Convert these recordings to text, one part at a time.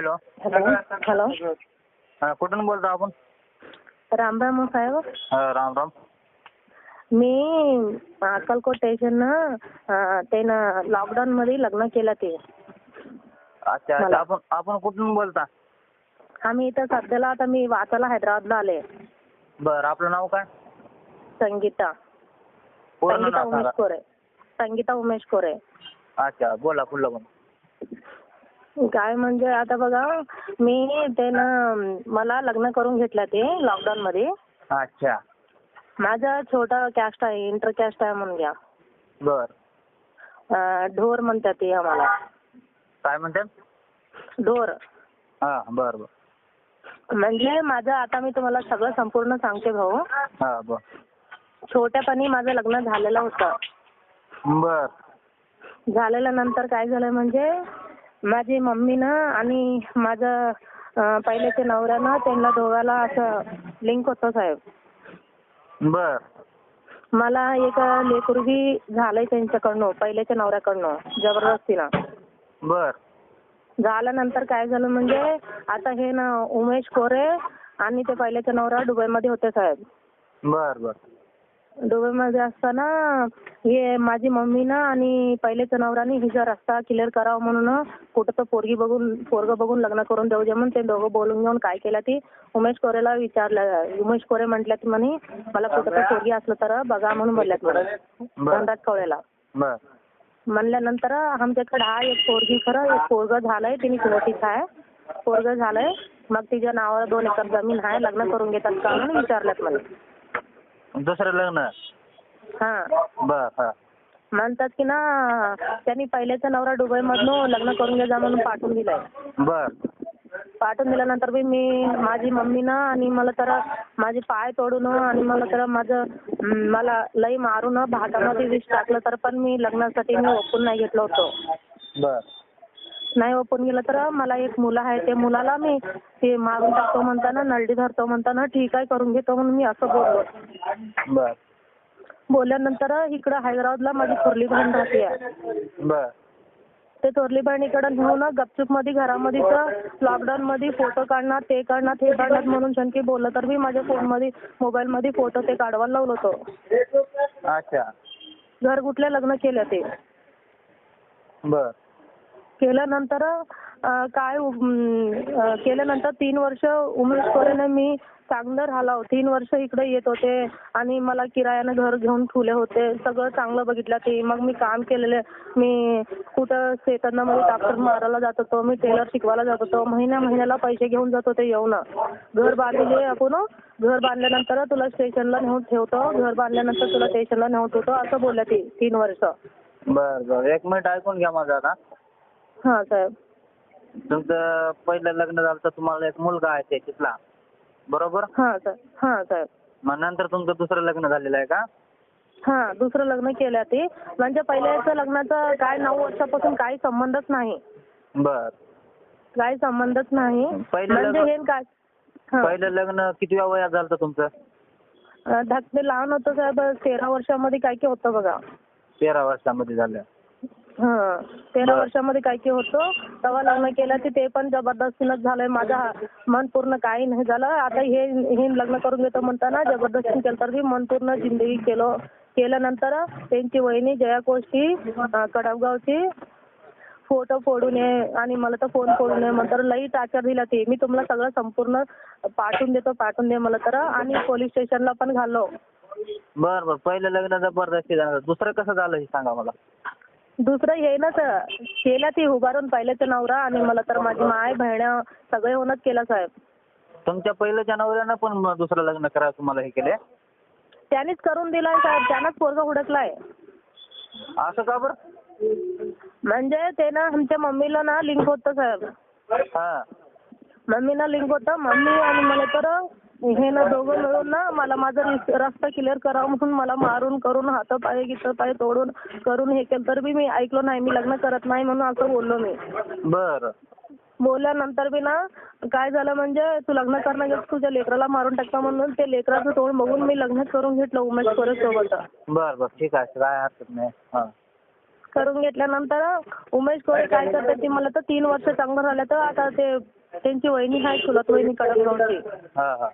Hello. Hello. Hello. हा, कुठून बोलतो आपण? रामराम साहेब. हा, राम राम. मी अक्कलकोट स्टेशन त्यानं लॉकडाऊन मध्ये लग्न केलं ते. अच्छा अच्छा. मला. आपण आपण कुठून बोलता? आम्ही इथं सध्याला आता मी वाचायला हैदराबादला आले. बर आपलं नाव काय? संगीता. पूर्ण संगीता नाव उमेश कोरे. संगीता उमेश कोरे. अच्छा बोला पुढलं पण काय म्हणजे आता बघा मी त्यानं मला लग्न करून घेतलं ते लॉकडाऊन मध्ये. अच्छा. माझं छोटा कॅस्ट आहे इंटर कॅस्ट आहे म्हणून घ्या. बर. ढोर म्हणतात ते आम्हाला. काय म्हणतात ढोर. हा बर बर. म्हणजे माझं आता मी तुम्हाला सगळं संपूर्ण सांगते भाऊ. हा बर. छोट्यापणी माझं लग्न झालेलं होतं. बर. झालेल्या नंतर काय झालं म्हणजे माझी मम्मीनं आणि माझं पहिल्याच्या नवऱ्यानं त्यांना दोघाला असं लिंक होतं साहेब. बर. मला एक लेकरू बी झालंय त्यांच्याकडनं पहिल्याच्या नवऱ्याकडनं जबरदस्तीनं. बर. झाल्यानंतर काय झालं म्हणजे आता हे ना उमेश कोरे आणि ते पहिल्याचे नवरा दुबईमध्ये होते साहेब. बर बर. दुबईमध्ये असताना हे माझी मम्मीनं आणि पहिलेच्या नवऱ्याने हिचा रस्ता क्लिअर करावा म्हणून कुठं तर पोरगी बघून पोरग बघून लग्न करून देऊ जे म्हणून ते दोघं बोलून घेऊन काय केलं ती उमेश कोरेला विचारलं. उमेश कोरे म्हटल्यात म्हणे मला कुठं तर पोरगी असलं तर बघा म्हणून बोलल्यात मला धनराज कवळेला. म्हणल्यानंतर आमच्याकडे हा एक पोरगी खरं एक पोरग झालंय तिने मोठीच आहे पोरग झालंय मग तिच्या नावावर दोन एकर जमीन आहे लग्न करून घेतात का म्हणून विचारल्यात मला दुसरं लग्न. हा. बर हा. म्हणतात की ना त्यांनी पहिल्याचा नवरा दुबईमधनं लग्न करून घ्या जा म्हणून पाठवून दिलाय. बर. पाठवून दिल्यानंतर बी मी माझी मम्मीनं आणि मला तर माझे पाय तोडून आणि मला तर माझं मला लई मारून भातामध्ये विष टाकलं तर पण मी लग्नासाठी मी ओपून नाही घेतलं होतं. बर. नाही ओपून गेलं तर मला एक मुलं आहे ते मुलाला मी ते मारून टाकतो म्हणताना नलडी धरतो म्हणताना ठीक आहे करून घेतो म्हणून मी असं बोललो. बर. बोलल्यानंतर इकडं हैदराबादला माझी थोरली बहीण राहते. बर. ते थोरली बहिणीकडे नेऊन गपचूपमध्ये घरामध्ये लॉकडाऊन मध्ये फोटो काढणार ते काढणार ते काढणार म्हणून शंकी बोललं तर मी माझ्या फोनमध्ये मोबाईल मध्ये फोटो ते काढवायला लावलं होतं. अच्छा. घरगुटले लग्न केलं ते? बर. केल्यानंतर काय केल्यानंतर तीन वर्ष उमेश कोरेने मी चांगलं राहिलो हो. तीन वर्ष इकडे येत होते आणि मला किरायानं घर घेऊन ठेवले होते. सगळं चांगलं बघितलं ते मग मी काम केलेले. मी कुठं शेतांना मध्ये टाकर मारायला जात होतो. मी टेलर शिकवायला जात होतो. महिन्या महिन्याला पैसे घेऊन जात होते येऊन. घर बांधले आपण. घर बांधल्यानंतर तुला स्टेशनला नेऊन ठेवतो. घर बांधल्यानंतर तुला स्टेशनला नेऊन ठेवतो. असं बोलल्या ती तीन वर्ष. बर बर. एक मिनिट ऐकून घ्या माझं आता. हा साहेब. तुमचं पहिलं लग्न झालं तर तुम्हाला एक मुलगा आहे त्याच्यातला बरोबर? हा साहेब. हा साहेब. मग नंतर तुमचं दुसरं लग्न झालेलं आहे का? हा दुसरं लग्न केलं ते म्हणजे पहिल्याचं लग्नाचं काय नऊ वर्षापासून काही संबंधच नाही. बर. काही संबंधच नाही. पहिलं म्हणजे लग्न- हे काय हा. पहिलं लग्न किती वयात झालं होतं तुमचं? अं, धाकटे लहान होतं साहेब. तेरा वर्षामध्ये काय काय होतं बघा. तेरा वर्षामध्ये झालं. हा. तेरा. वर्षामध्ये काय काय होतं? तेव्हा लग्न केलं ते ते पण जबरदस्तीनंच झालंय. माझा मन पूर्ण काही नाही झालं. आता हे हे लग्न करून घेतो म्हणताना जबरदस्ती केलं तर बी मन पूर्ण जिंदगी केलं. केल्यानंतर त्यांची वहिनी जया कोष्टी अं, कडपगावची फोटो फोडून ये आणि मला तर फोन फोडून ये म्हणतात लई टार्चर दिला ते. मी तुम्हाला सगळं संपूर्ण पाठवून देतो पाठवून दे मला तर. आणि पोलीस स्टेशनला पण घालो बर बर. पहिलं लग्न जबरदस्ती झालं. दुसरं कसं झालं हे सांगा मला? दुसरं हे ना सर केलं ती उभारून पहिल्याचा नवरा आणि मला तर माझी माय बहिण सगळे होऊनच केलं साहेब. तुमच्या पहिल्याच्या नवऱ्यानं पण दुसरं लग्न करायला तुम्हाला हे केले त्यानेच करून दिलाय साहेब त्यानंच पोरगा हुडकलाय. असं का बरं? म्हणजे ते ना आमच्या मम्मीला ना लिंक होतं साहेब. हा. मम्मीला लिंक होतं मम्मी आणि मला तर हे ना दोघं मिळून ना मला माझा रिस- रस्ता क्लिअर करावा म्हणून मला मारून करून हात पाय गीत पाय तोडून करून हे केलं. तर बी मी ऐकलो नाही मी लग्न करत नाही म्हणून असं बोललो मी. बर. बोलल्यानंतर बी ना काय झालं म्हणजे तू लग्न करणं गेलं तुझ्या लेकराला मारून टाकता म्हणून ते लेकराचं तोंड बघून मी लग्न करून घेतलं उमेश कोरे सोबत बर बर. ठीक आहे काय हरकत नाही. करून घेतल्यानंतर उमेश कोरे काय करतात ते मला तर तीन वर्ष चांगलं राहिलं तर आता ते त्यांची वहिनी आहे चुलत वहिनी हा.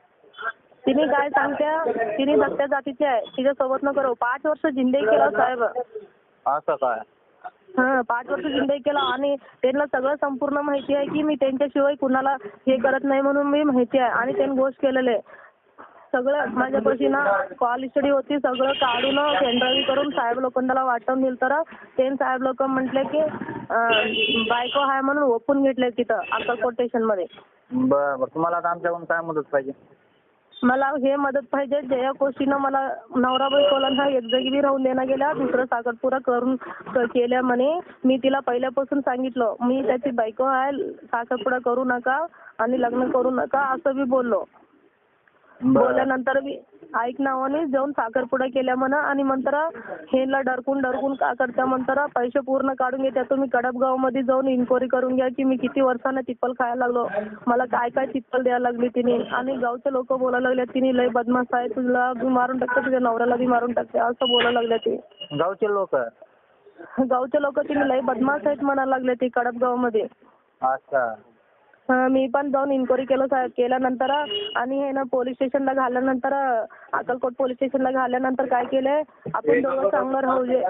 तिने काय सांगत्या? तिने सत्या जातीची आहे. तिच्यासोबत न करू पाच वर्ष जिंदगी केला साहेब. असं काय? हा पाच वर्ष जिंदगी केला आणि त्यांना सगळं संपूर्ण माहिती आहे की मी त्यांच्याशिवाय कुणाला हे करत नाही म्हणून मी माहिती आहे आणि त्यांनी गोष्ट केलेलं सगळं माझ्यापाशी ना कॉल हिस्ट्री होती. सगळं काढून पेनड्राईव्ह करून साहेब लोखंडाला वाटून दिलं तर ते साहेब लोक म्हटले की अं, बायको आहे म्हणून ओपून घेतले तिथं अक्कलकोट स्टेशनमध्ये बरं बरं. तुम्हाला आता आमच्याकडून काय मदत पाहिजे? मला हे मदत पाहिजे. जया कोशीनं मला नवराबाई कोलन हा एक जागी बी राहून देणं गेला दुसरं साखरपुरा करून क- केल्या म्हणे. मी तिला पहिल्यापासून सांगितलं मी त्याची बायको आहे साखरपुडा करू नका आणि लग्न करू नका असं बी बोललो. बोलल्यानंतर बी ऐक नावाने जाऊन साखरपुडा केल्या म्हणा आणि नंतर हेला डरकून डरकून का करत्या म्हणतर पैसे पूर्ण काढून घेत्या. तुम्ही कडपगावमध्ये जाऊन इन्क्वायरी करून घ्या की मी किती वर्षानं चिप्पल खायला लागलो. मला काय काय चिप्पल द्यायला लागली तिने. आणि गावचे लोक बोलायला लागले तिने लय बदमाश आहे तुला बी मारून टाकते तुझ्या नवऱ्याला बी मारून टाकते. असं बोलायला लागले ते. गावचे लोक? गावचे लोक तिने लय बदमाश आहेत म्हणायला लागले ते कडपगावमध्ये अच्छा. मी पण जाऊन इन्क्वायरी केलं केल्यानंतर आणि हे ना पोलीस स्टेशनला घाल्यानंतर अक्कलकोट पोलीस स्टेशनला घाल्यानंतर काय केलंय आपण दोघं चांगलं राहू जे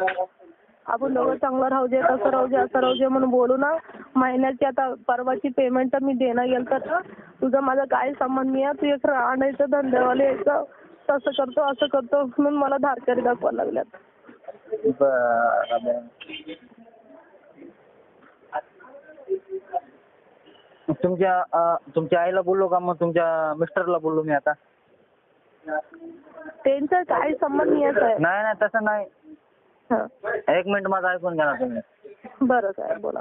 आपण दोघं चांगलं राहू जे तसं राहू जे असं राहू जे म्हणून बोलू ना महिन्याची आता परवाची पेमेंट तर मी देणं गेलं तर तुझं माझा काय संबंध? नाही आहे तू एक आणायचं धंद्यावाले यायचं तसं करतो असं करतो म्हणून मला धारकारी दाखवायला लागल्यात. बरं. तुमच्या तुमच्या आईला बोललो का? मग तुमच्या मिस्टरला बोललो मी आता. त्यांचा काय संबंध नाही आहे नाही नाही तसं नाही. एक मिनिट माझं ऐकून घ्या ना तुम्ही. बरं साहेब बोला.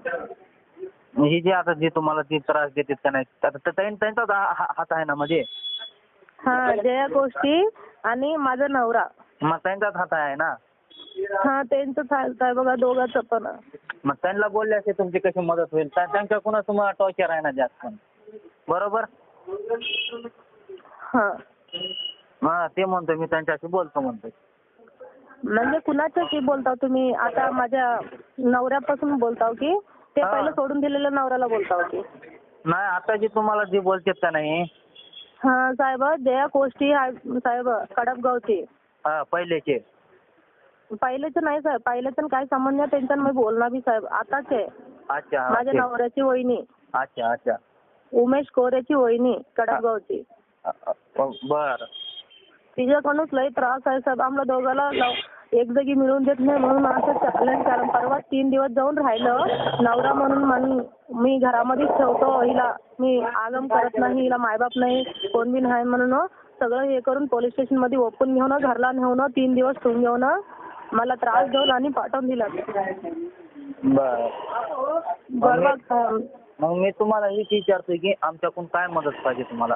ही जी आता जी तुम्हाला जी त्रास देते का नाही आता त्यांचाच हात आहे ना म्हणजे हा जया गोष्टी आणि माझा नवरा. मग त्यांचाच हात आहे ना? हा त्यांचं चालतंय बघा दोघांचं पण. मग त्यांना बोलले असे तुमची कशी मदत होईल? त्या- त्यांच्याकडूनच तुम्हाला टॉर्चर आहे ना जास्त? बरोबर? हा. हा ते म्हणतो मी त्यांच्याशी बोलतो म्हणतो म्हणजे कुणाच्याशी बोलता तुम्ही? आता माझ्या नवऱ्यापासून बोलताव की? ते हा. पहिलं सोडून दिलेल्या नवऱ्याला बोलताव की? नाही आता जी तुम्हाला जी बोलतेत का नाही? हा साहेब जया गोष्टी आहे साहेब कडपगावची हा पहिलेचे. पहिलेचं नाही साहेब पहिल्याचं काय संबंध नाही त्यांच्यानं मी बोलणार बी साहेब. आताच आहे. अच्छा माझ्या नवऱ्याची वहिनी. अच्छा अच्छा. उमेश कोरेची वहिनी अ- बर. तिच्याकडूनच लय त्रास आहे साहेब. आम्हाला दोघाला लव- एक जागी मिळून देत नाही म्हणून असं चालेल कारण परवा तीन दिवस जाऊन राहिलं. नवरा म्हणून म्हण मी घरामध्येच ठेवतो हिला मी आगम करत नाही हिला मायबाप नाही कोण बी नाही म्हणून सगळं हे करून पोलीस स्टेशनमध्ये ओपन घेऊन घरला नेऊन तीन दिवस ठेवून घेऊन मला त्रास देऊन आणि पाठवून दिला. बर. बरोबर मग मी तुम्हाला हेच विचारतोय की आमच्याकडून काय मदत पाहिजे तुम्हाला?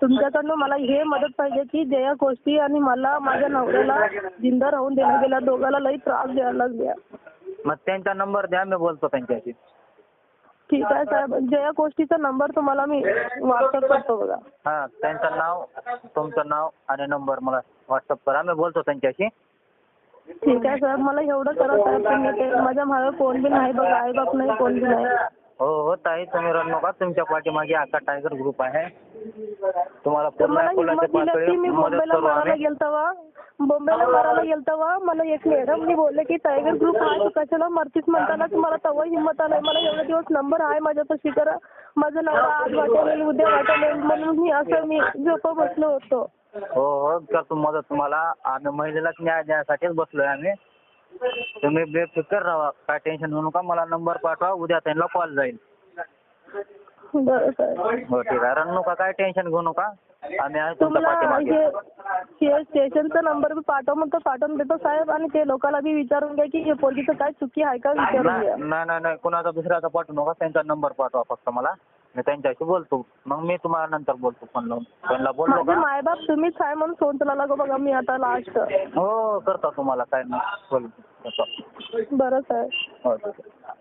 तुमच्याकडनं मला हे मदत पाहिजे की जया गोष्टी आणि मला माझ्या नवऱ्याला जिंदा राहून देण्यात गेला दोघाला लई त्रास द्यायला लागल्या. मग त्यांचा नंबर द्या मी बोलतो त्यांच्याशी. ठीक आहे साहेब. जया गोष्टीचा नंबर तुम्हाला मी व्हॉट्सअप करतो बघा. हा त्यांचं नाव तुमचं नाव आणि नंबर मला व्हॉट्सअप करा. मी बोलतो त्यांच्याशी. ठीक आहे साहेब मला एवढं करा साहेब तुम्ही ते माझ्या मागे कोण बी नाही बघा आई बाप नाही कोण बी नाही. हो हो ताई तुम्ही रन नका. तुमच्या पाठीमागे आका टायगर ग्रुप आहे. तुम्हाला तर पूर्ण मला हिंमत दिली मी मदत मुंबईला करू मारायला आम्ही गेलतो वा. मुंबईला मारायला गेलतो वा. मला एक मॅडम मी बोलले की टायगर ग्रुप आहे कशाला मरतीस? म्हणतानाच मला तेव्हा हिंमत आलाय. मला एवढे दिवस नंबर आहे माझ्यापाशी. करा माझं नाव आज वाटेल उद्या वाटेल म्हणून मी असं मी झोप बसलो होतो. हो हो. करतो मदत तुम्हाला आम्ही महिलेलाच न्याय देण्यासाठीच बसलोय आम्ही. तुम्ही बेफिकर राहा. काय टेन्शन घेऊ नका. मला नंबर पाठवा. उद्या त्यांना कॉल जाईल. बरं साहेब हो ठीक आहे. रन नका काय टेन्शन घेऊ नका. आम्ही आहे तुमच्या तुम्हाला पाठीमागे. हे हे स्टेशनचा नंबर बी पाठव म्हणतो पाठवून देतो साहेब. आणि ते लोकांना बी विचारून घ्या की हे पोरगीचं काय चुकी आहे का विचारून नाही घ्या. नाही नाही नाही. कुणाचा दुसऱ्याचा पाठवू नका. त्यांचा नंबर पाठवा फक्त मला. मी त्यांच्याशी बोलतो. मग मी तुम्हाला नंतर बोलतो फोन लावून. त्यांना बोललो माझे का? मायबाप तुम्हीच आहे म्हणून फोन तुला लागो बघा मी आता लास्ट हो करतो तुम्हाला. काय नाही. बोलतो. करतो. बरं साहेब. हो ठीक आहे.